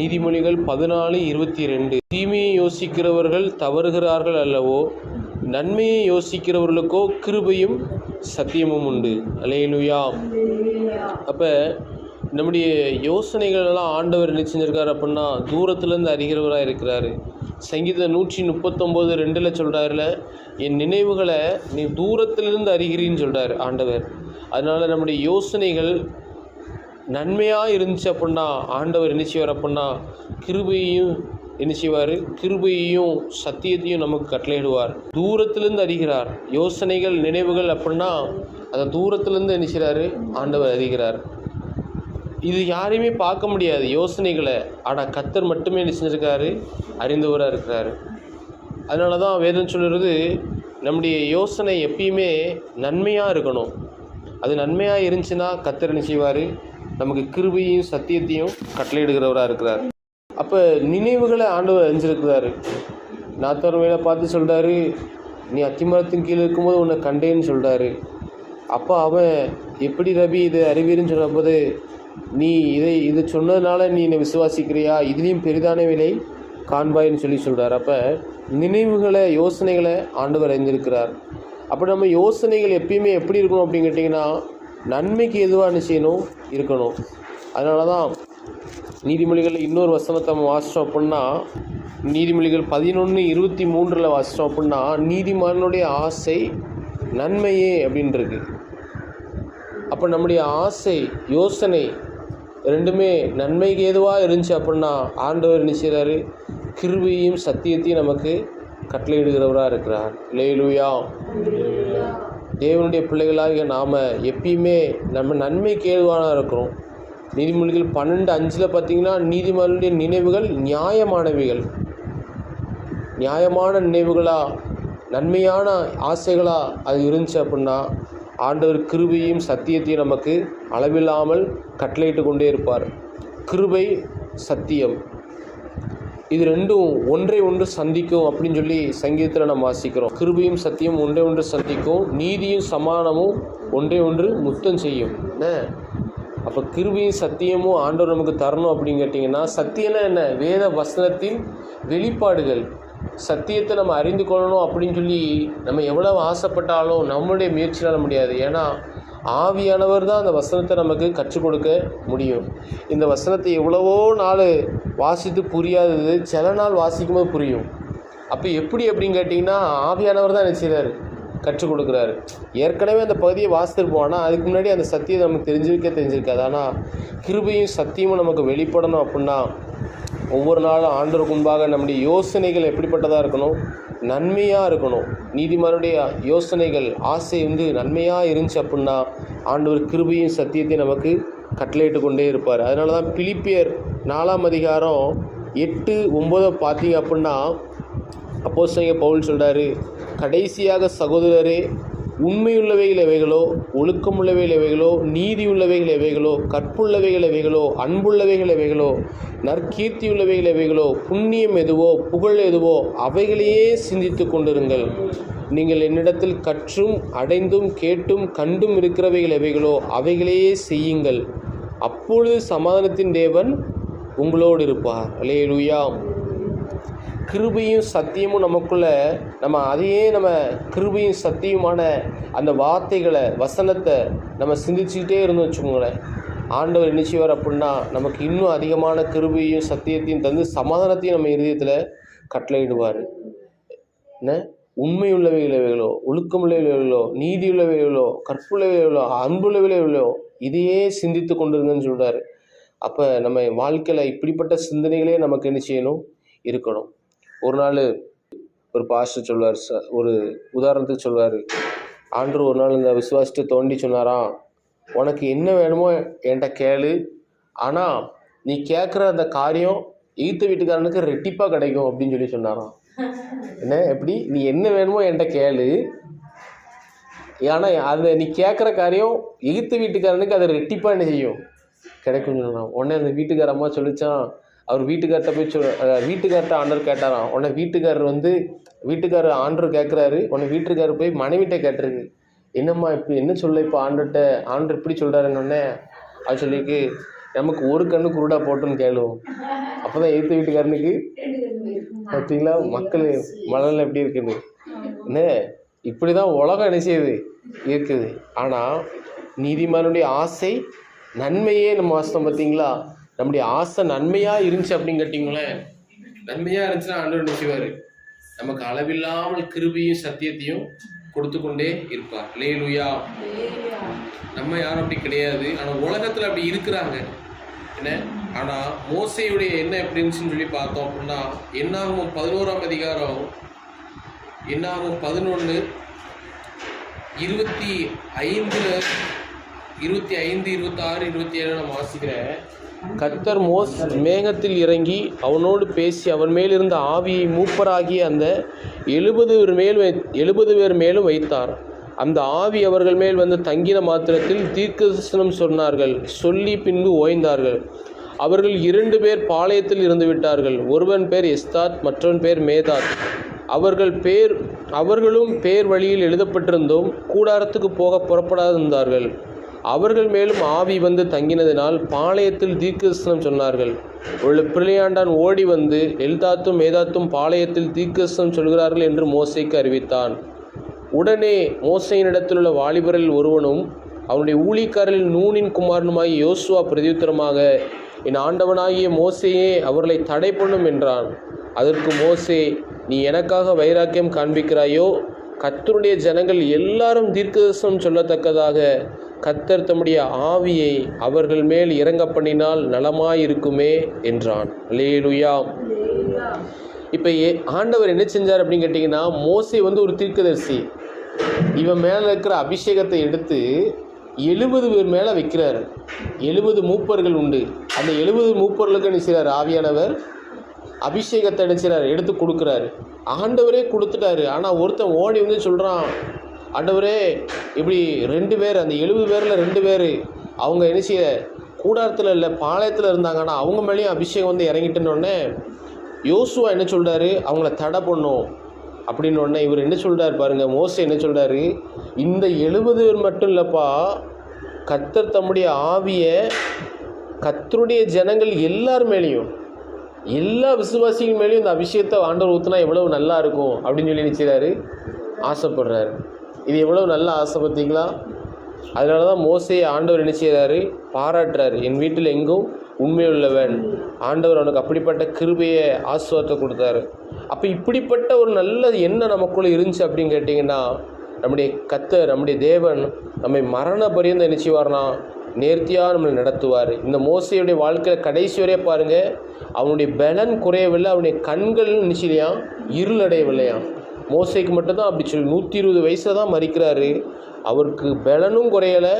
நீதிமொழிகள் பதினாலு இருபத்தி ரெண்டு தீமையை யோசிக்கிறவர்கள் தவறுகிறார்கள் அல்லவோ நன்மையை யோசிக்கிறவர்களுக்கோ கிருபையும் சத்தியமும் உண்டு. அலையலுயா அப்போ நம்முடைய யோசனைகள் எல்லாம் ஆண்டவர் என்ன செஞ்சிருக்காரு அப்படின்னா தூரத்துலேருந்து அறிகிறவராக இருக்கிறாரு. சங்கீத நூற்றி முப்பத்தொம்போது ரெண்டில் சொல்கிறாருல என் நினைவுகளை நீ தூரத்திலிருந்து அறிகிறீன்னு சொல்கிறார் ஆண்டவர். அதனால் நம்முடைய யோசனைகள் நன்மையாக இருந்துச்சு அப்படின்னா ஆண்டவர் என்ன செய்வார் அப்படின்னா கிருபையையும் என்ன செய்வார்? கிருபையையும் சத்தியத்தையும் நமக்கு கட்டளையிடுவார். தூரத்திலேருந்து அறிகிறார். யோசனைகள் நினைவுகள் அப்படின்னா அதை தூரத்திலேருந்து என்ன செய்கிறாரு ஆண்டவர் அறிகிறார். இது யாரையுமே பார்க்க முடியாது யோசனைகளை. ஆனால் கத்தர் மட்டுமே என்ன அறிந்தவராக இருக்கிறார். அதனால தான் வேதம் சொல்கிறது நம்முடைய யோசனை எப்பயுமே நன்மையாக இருக்கணும். அது நன்மையாக இருந்துச்சுன்னா கத்தர் என்ன செய்வார்? நமக்கு கிருபையும் சத்தியத்தையும் கட்டளையிடுகிறவராக இருக்கிறார். அப்போ நினைவுகளை ஆண்டவர் அறிஞ்சிருக்கிறாரு. நாத்தார் வேலை பார்த்து சொல்கிறாரு நீ அத்திமரத்தின் கீழே இருக்கும்போது உன்னை கண்டேன்னு சொல்கிறாரு அப்போ அவன் எப்படி ரவி இதை அறிவீர்னு சொல்லும்போது நீ இதை இது சொன்னதுனால நீ என்னை விசுவாசிக்கிறியா? இதுலேயும் பெரிதான விலை காண்பாயின்னு சொல்லி சொல்கிறார் அப்போ நினைவுகளை யோசனைகளை ஆண்டவர் அறிந்திருக்கிறார். அப்போ நம்ம யோசனைகள் எப்பயுமே எப்படி இருக்கணும் அப்படின்னு கேட்டிங்கன்னா நன்மைக்கு எதுவாக நிச்சயணும் இருக்கணும். அதனால தான் நீதிமொழிகளில் இன்னொரு வசனத்தை நம்ம வாசித்தோம் அப்படின்னா நீதிமொழிகள் பதினொன்று இருபத்தி மூன்றில் வாசித்தோம் அப்படின்னா நீதிமானுடைய ஆசை நன்மையே அப்படின்றது. அப்போ நம்முடைய ஆசை யோசனை ரெண்டுமே நன்மைக்கு எதுவாக இருந்துச்சு அப்படின்னா ஆண்டவர் என்ன கிருவியும் சத்தியத்தையும் நமக்கு கட்டளையிடுகிறவராக இருக்கிறார். லேலுயா தேவனுடைய பிள்ளைகளாகிய நாம் எப்பயுமே நம்ம நன்மை கேள்வாக இருக்கிறோம். நீதிமொழிகள் பன்னெண்டு அஞ்சில் பார்த்தீங்கன்னா நீதிமன்றுடைய நினைவுகள் நியாயமானவைகள். நியாயமான நினைவுகளா நன்மையான ஆசைகளா அது இருந்துச்சு அப்படின்னா ஆண்டவர் கிருபையும் சத்தியத்தையும் நமக்கு அளவில்லாமல் கட்டளையிட்டு கொண்டே இருப்பார். கிருபை சத்தியம். இது ரெண்டும் ஒன்றை ஒன்று சந்திக்கும் அப்படின்னு சொல்லி சங்கீதத்தில் நம்ம வாசிக்கிறோம். கிருபையும் சத்தியம் ஒன்றை ஒன்று சந்திக்கும். நீதியும் சமானமும் ஒன்றை ஒன்று முத்தம் செய்யும். என்ன? அப்போ கிருபையும் சத்தியமும் ஆண்டவர் நமக்கு தரணும் அப்படின்னு கேட்டிங்கன்னா சத்தியம்னா என்ன? வேத வசனத்தின் வெளிப்பாடுகள். சத்தியத்தை நம்ம அறிந்து கொள்ளணும் அப்படின்னு சொல்லி நம்ம எவ்வளவு ஆசைப்பட்டாலும் நம்மளுடைய முயற்சியால் முடியாது. ஏன்னா ஆவியானவர் தான் அந்த வசனத்தை நமக்கு கற்றுக் கொடுக்க முடியும். இந்த வசனத்தை எவ்வளவோ நாள் வாசித்து புரியாதது சில நாள் வாசிக்கும் போது புரியும். அப்போ எப்படி அப்படின்னு கேட்டிங்கன்னா ஆவியானவர் தான் என்ன கற்றுக் கொடுக்குறாரு. ஏற்கனவே அந்த பகுதியை வாசித்திருப்போம் ஆனால் அதுக்கு முன்னாடி அந்த சத்தியத்தை நமக்கு தெரிஞ்சிருக்க தெரிஞ்சிருக்காது. ஆனால் கிருபையும் சத்தியமும் நமக்கு வெளிப்படணும் அப்படின்னா ஒவ்வொரு நாளும் ஆண்டருக்கு முன்பாக நம்முடைய யோசனைகள் எப்படிப்பட்டதாக இருக்கணும்? நன்மையாக இருக்கணும். நீதிமானுடைய யோசனைகள் ஆசை வந்து நன்மையாக இருந்துச்சு அப்படின்னா ஆண்டவர் கிருபையும் சத்தியத்தையும் நமக்கு கட்டளையிட்டு கொண்டே இருப்பார். அதனால தான் பிலிப்பியர் நாலாம் அதிகாரம் எட்டு ஒம்பதை பார்த்தீங்க அப்படின்னா அப்போஸ்தலங்க பவுல் சொல்கிறாரு கடைசியாக சகோதரரே உண்மையுள்ளவைகள் எவைகளோ ஒழுக்கமுள்ளவைகள் எவைகளோ நீதியுள்ளவைகள் எவைகளோ கற்புள்ளவைகள் எவைகளோ அன்புள்ளவைகள் எவைகளோ நற்கீர்த்தியுள்ளவைகள் எவைகளோ புண்ணியம் எதுவோ புகழ் எதுவோ அவைகளையே சிந்தித்து கொண்டிருங்கள். நீங்கள் என்னிடத்தில் கற்றும் அடைந்தும் கேட்டும் கண்டும் இருக்கிறவைகள் எவைகளோ அவைகளையே செய்யுங்கள். அப்பொழுது சமாதானத்தின் தேவன் உங்களோடு இருப்பார். அலேலுயா கிருபையும் சத்தியமும் நமக்குள்ள நம்ம அதையே நம்ம கிருபையும் சத்தியமான அந்த வார்த்தைகளை வசனத்தை நம்ம சிந்திச்சுக்கிட்டே இருந்தோம் வச்சுக்கோங்களேன். ஆண்டவர் என்ன செய்வார் அப்படின்னா நமக்கு இன்னும் அதிகமான கிருபையும் சத்தியத்தையும் தந்து சமாதானத்தையும் நம்ம இருதயத்தில் கட்டளையிடுவார். என்ன? உண்மையுள்ளவைகளோ ஒழுக்கமுள்ளவைகளோ நீதியுள்ளவைகளோ கற்புள்ளவைகளோ அன்புள்ளவைகளோ இதையே சிந்தித்து கொண்டிருங்கன்னு சொல்கிறாரு அப்போ நம்ம வாழ்க்கையில் இப்படிப்பட்ட சிந்தனைகளே நமக்கு என்ன செய்யணும்? இருக்கணும். ஒரு நாள் ஒரு பாஸ்டர் சொல்வார் ச ஒரு உதாரணத்துக்கு சொல்வார். ஆண்டு ஒரு நாள் இந்த விசுவாசத்தை தோண்டி சொன்னாராம் உனக்கு என்ன வேணுமோ என்கிட்ட கேளு. ஆனால் நீ கேட்குற அந்த காரியம் ஈத்த வீட்டுக்காரனுக்கு ரெட்டிப்பாக கிடைக்கும் அப்படின்னு சொல்லி சொன்னாராம். என்ன? எப்படி? நீ என்ன வேணுமோ என்கிட்ட கேளு. ஆனால் அதை நீ கேட்குற காரியம் எகித்த வீட்டுக்காரனுக்கு அதை ரெட்டிப்பாக என்ன செய்யும்? கிடைக்கும்னு சொன்னான் உடனே அந்த வீட்டுக்கார அம்மா சொல்லிச்சான் அவர் வீட்டுக்கார்ட்ட போய் சொல் வீட்டுக்கார்ட்ட ஆண்டர் கேட்டாராம். உடனே வீட்டுக்காரர் வந்து வீட்டுக்காரர் ஆண்டர் கேட்குறாரு. உடனே வீட்டுக்காரர் போய் மனைவிட்ட கேட்டிருக்கு. என்னம்மா இப்போ என்ன சொல்ல இப்போ ஆண்டர்கிட்ட ஆண்டர் இப்படி சொல்கிறாருன்னு உடனே அது சொல்லிக்கு நமக்கு ஒரு கண்ணு குருடா போட்டுன்னு கேளுவோம் அப்போ தான் எழுத்து வீட்டுக்காரனுக்கு பார்த்தீங்களா மக்கள் மனநிலை எப்படி இருக்குன்னு என்ன இப்படி தான் உலகம் என்ன செய்யுது? இருக்குது. ஆனால் நீதிமானுடைய ஆசை நன்மையே நம்ம வாசம் பார்த்தீங்களா நம்முடைய ஆசை நன்மையாக இருந்துச்சு அப்படின்னு கேட்டிங்களேன் நன்மையாக இருந்துச்சுன்னா ஆண்டு என்ன நமக்கு அளவில்லாமல் கிருபியும் சத்தியத்தையும் கொடுத்து கொண்டே இருப்பார். லேலுயா நம்ம யாரும் அப்படி கிடையாது. ஆனால் உலகத்தில் அப்படி இருக்கிறாங்க. என்ன? ஆனால் மோசையுடைய என்ன எப்படி இருந்துச்சுன்னு சொல்லி பார்த்தோம் அப்படின்னா என்னாகும் பதினோராம் அதிகாரம் என்னாகும் பதினொன்று இருபத்தி ஐந்தில் இருபத்தி ஐந்து இருபத்தாறு இருபத்தி ஏழு நான் வாசிக்கிறேன். கத்தர் மோஸ் மேகத்தில் இறங்கி அவனோடு பேசி அவன் மேல் இருந்த ஆவியை மூப்பராகிய அந்த எழுபது பேர் மேல் வை எழுபது பேர் மேலும் வைத்தார். அந்த ஆவி அவர்கள் மேல் வந்து தங்கின மாத்திரத்தில் தீர்க்கதரிசனம் சொன்னார்கள் சொல்லி பின்பு ஓய்ந்தார்கள். அவர்கள் இரண்டு பேர் பாளையத்தில் இருந்து விட்டார்கள் ஒருவன் பேர் எஸ்தாத் மற்றவன் பேர் மேதாத் அவர்கள் பேர் அவர்களும் பேர் வழியில் எழுதப்பட்டிருந்தோம் கூடாரத்துக்கு போக புறப்படாதிருந்தார்கள். அவர்கள் மேலும் ஆவி வந்து தங்கினதினால் பாளையத்தில் தீர்க்கதரிசனம் சொன்னார்கள். ஒரு பிள்ளையாண்டான் ஓடி வந்து எல்தாத்தும் மேதாத்தும் பாளையத்தில் தீர்க்கதரிசனம் சொல்கிறார்கள் என்று மோசைக்கு அறிவித்தான். உடனே மோசையினிடத்திலுள்ள வாலிபரில் ஒருவனும் அவனுடைய ஊழிக்காரரில் நூனின் குமாரனுமாகிய யோசுவா பிரதியுத்தரமாக என் ஆண்டவனாகிய மோசையே அவர்களை தடை பண்ணும் என்றான். அதற்கு மோசே நீ எனக்காக வைராக்கியம் காண்பிக்கிறாயோ? கத்தருடைய ஜனங்கள் எல்லாரும் தீர்க்கதரிசனம் சொல்லத்தக்கதாக கத்தர் தம்முடைய ஆவியை அவர்கள் மேல் இறங்க பண்ணினால் நலமாயிருக்குமே என்றான். லேலுயா இப்போ ஏ ஆண்டவர் என்ன செஞ்சார் அப்படின்னு கேட்டிங்கன்னா மோசை வந்து ஒரு தீர்க்கதரிசி. இவன் மேலே இருக்கிற அபிஷேகத்தை எடுத்து எழுபது பேர் மேலே வைக்கிறார். எழுபது மூப்பர்கள் உண்டு. அந்த எழுபது மூப்பர்களுக்கு என்ன செய்கிறார் ஆவியானவர் அபிஷேகத்தை நினைச்சார் எடுத்து கொடுக்குறாரு. ஆண்டவரே கொடுத்துட்டாரு. ஆனால் ஒருத்தன் ஓடி வந்து சொல்கிறான் ஆண்டவரே இப்படி ரெண்டு பேர் அந்த எழுபது பேரில் ரெண்டு பேர் அவங்க என்ன செய்ய கூடாரத்தில் இல்லை பாளையத்தில் இருந்தாங்க ஆனால் அவங்க மேலேயும் அபிஷேகம் வந்து இறங்கிட்டுன்னொடனே யோசுவா என்ன சொல்கிறாரு அவங்கள தடை பண்ணும். அப்படின்னொடனே இவர் என்ன சொல்கிறார் பாருங்க மோசே என்ன சொல்கிறாரு இந்த எழுபது பேர் மட்டும் இல்லைப்பா கத்தர் தம்முடைய ஆவியை கத்தருடைய ஜனங்கள் எல்லார் மேலேயும் எல்லா விசுவாசிகள் மேலேயும் இந்த அபிஷேகத்தை ஆண்டவர் ஊற்றுனா எவ்வளவு நல்லா இருக்கும் அப்படின்னு சொல்லி நினைச்சாரு ஆசைப்படுறாரு. இது எவ்வளவு நல்ல ஆசை பார்த்தீங்களா? அதனால தான் மோசையை ஆண்டவர் என்ன செய்கிறாரு பாராட்டுறாரு. என் வீட்டில் எங்கும் உண்மையுள்ளவன். ஆண்டவர் அவனுக்கு அப்படிப்பட்ட கிருபையை ஆசுவாரத்தை கொடுத்தாரு. அப்போ இப்படிப்பட்ட ஒரு நல்ல எண்ணம் நமக்குள்ளே இருந்துச்சு அப்படின்னு கேட்டிங்கன்னா நம்முடைய கத்தர் நம்முடைய தேவன் நம்மை மரண பரியந்தம் என்ன செய்வார்னா நேர்த்தியாக நம்மளை நடத்துவார். இந்த மோசையுடைய வாழ்க்கையில் கடைசி வரையே பாருங்கள் அவனுடைய பலன் குறையவில்லை அவனுடைய கண்கள் நிச்சயம் இருளடையவில்லையாம் மோசைக்கு மட்டும்தான் அப்படி சொல்லி நூற்றி இருபது வயசில் தான் மறிக்கிறாரு. அவருக்கு பலனும் குறையலை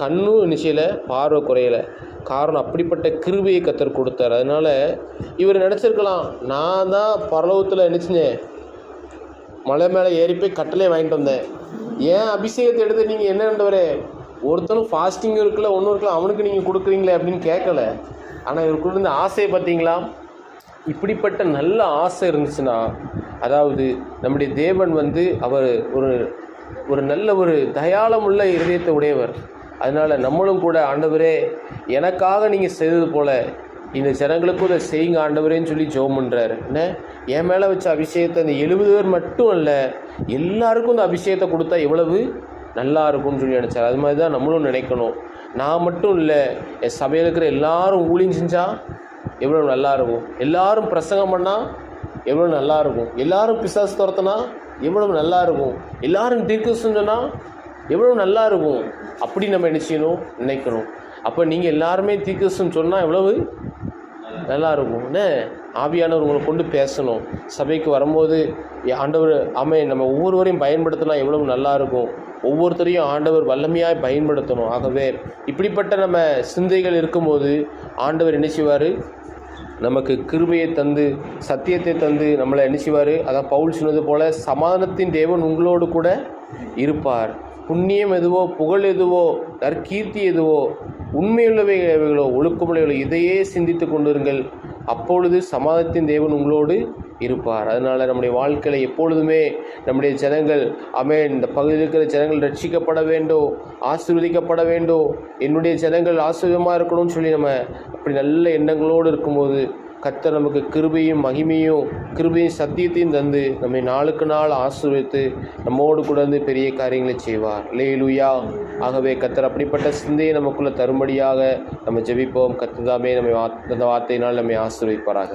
கண்ணும் நிச்சயில பார்வை குறையலை. காரணம் அப்படிப்பட்ட கிருவியை கத்தர் கொடுத்தார். அதனால் இவர் நினச்சிருக்கலாம் நான் தான் பரலோகத்தில் நினச்சினேன் மலை மேலே ஏறி போய் கட்டளை வாங்கிட்டு வந்தேன். ஏன் அபிஷேகத்தை எடுத்து நீங்கள் என்ன என்னன்றவரே ஒருத்தனும் ஃபாஸ்டிங் இருக்கல ஒன்றும் இருக்கல அவனுக்கு நீங்கள் கொடுக்குறீங்களே அப்படின்னு கேட்கல. ஆனால் இவருக்குள்ள இருந்த ஆசையை பார்த்தீங்களா? இப்படிப்பட்ட நல்ல ஆசை இருந்துச்சுன்னா அதாவது நம்முடைய தேவன் வந்து அவர் ஒரு ஒரு நல்ல ஒரு தயாளமுள்ள இருதயத்தை உடையவர். அதனால் நம்மளும் கூட ஆண்டவரே எனக்காக நீங்கள் செய்தது போல இந்த ஜனங்களுக்கும் இதை செய்யுங்க ஆண்டவரேன்னு சொல்லி ஜோம் பண்ணுறாரு என்ன? என் மேலே வச்ச அபிஷேகத்தை இந்த எழுபது பேர் மட்டும் அல்ல எல்லாருக்கும் இந்த அபிஷேகத்தை கொடுத்தா எவ்வளவு? நல்லா இருக்கும்னு சொல்லி நினச்சார். அது மாதிரி தான் நம்மளும் நினைக்கணும். நான் மட்டும் இல்லை என் சபையில் இருக்கிற எல்லாரும் ஊழியம் செஞ்சால் எவ்வளோ நல்லா இருக்கும்? எல்லாரும் பிரசங்கம் பண்ணால் எவ்வளோ நல்லா இருக்கும்? எல்லாரும் பிசாசு துரத்துனா எவ்வளவு நல்லா இருக்கும்? எல்லாரும் தீர்க்க சொன்னால் எவ்வளோ நல்லா இருக்கும்? அப்படி நம்ம என்ன செய்யணும்? நினைக்கணும். அப்போ நீங்கள் எல்லாருமே தீர்க்கசுன்னு சொன்னால் எவ்வளவு நல்லா இருக்கும். என்ன? ஆவியானவர் உங்களை கொண்டு பேசணும். சபைக்கு வரும்போது ஆண்டவர் ஆமே நம்ம ஒவ்வொருவரையும் பயன்படுத்தினா எவ்வளவு நல்லா இருக்கும். ஒவ்வொருத்தரையும் ஆண்டவர் வல்லமையாக பயன்படுத்தணும். ஆகவே இப்படிப்பட்ட நம்ம சிந்தைகள் இருக்கும்போது ஆண்டவர் என்ன செய்வார்? நமக்கு கிருபையை தந்து சத்தியத்தை தந்து நம்மளை என்ன அதான் பவுல் சொன்னது போல் சமாதானத்தின் தேவன் உங்களோடு கூட இருப்பார். புண்ணியம் எதுவோ புகழ் எதுவோ நற்கீர்த்தி எதுவோ உண்மையுள்ளவைகளோ ஒழுக்கமுடையோ இதையே சிந்தித்து கொண்டிருங்கள். அப்பொழுது சமாதானத்தின் தேவன் உங்களோடு இருப்பார். அதனால் நம்முடைய வாழ்க்கையில் எப்பொழுதுமே நம்முடைய ஜனங்கள் அமேன் இந்த பகுதியில் இருக்கிற ஜனங்கள் ரட்சிக்கப்பட வேண்டும் ஆசீர்வதிக்கப்பட வேண்டும். என்னுடைய ஜனங்கள் ஆசீர்வமாக இருக்கணும்னு சொல்லி நம்ம அப்படி நல்ல எண்ணங்களோடு இருக்கும்போது கத்தர் நமக்கு கிருபையும் மகிமையும் கிருபையும் சத்தியத்தையும் தந்து நம்மை நாளுக்கு நாள் ஆசீர்வித்து நம்மோடு கூட இருந்து பெரிய காரியங்களை செய்வார். லேலுயா ஆகவே கத்தர் அப்படிப்பட்ட சிந்தையை நமக்குள்ளே தரும்படியாக நம்ம ஜெபிப்போம். கத்துதாமே நம்மை வா- அந்த வார்த்தையினால் நம்மை ஆசீர்வதிப்பாராக.